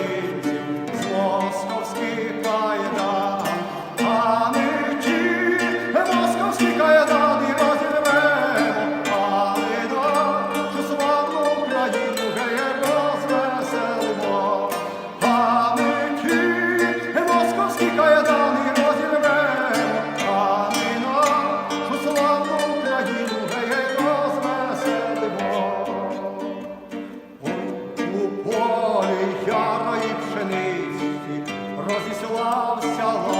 You. Cause it's a.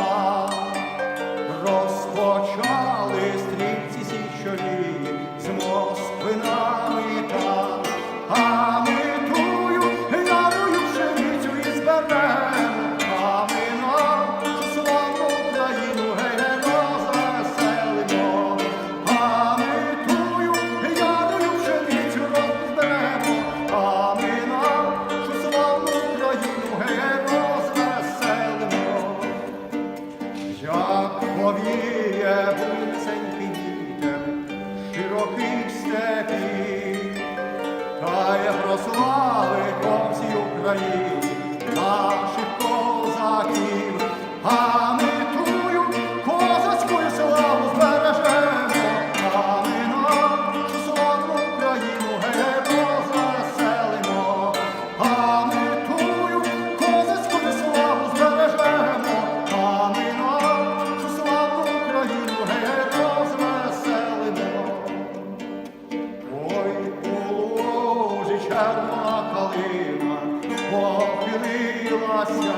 повіє вулиценький вітер широких степів, прославить по Україні червона калина похилилася.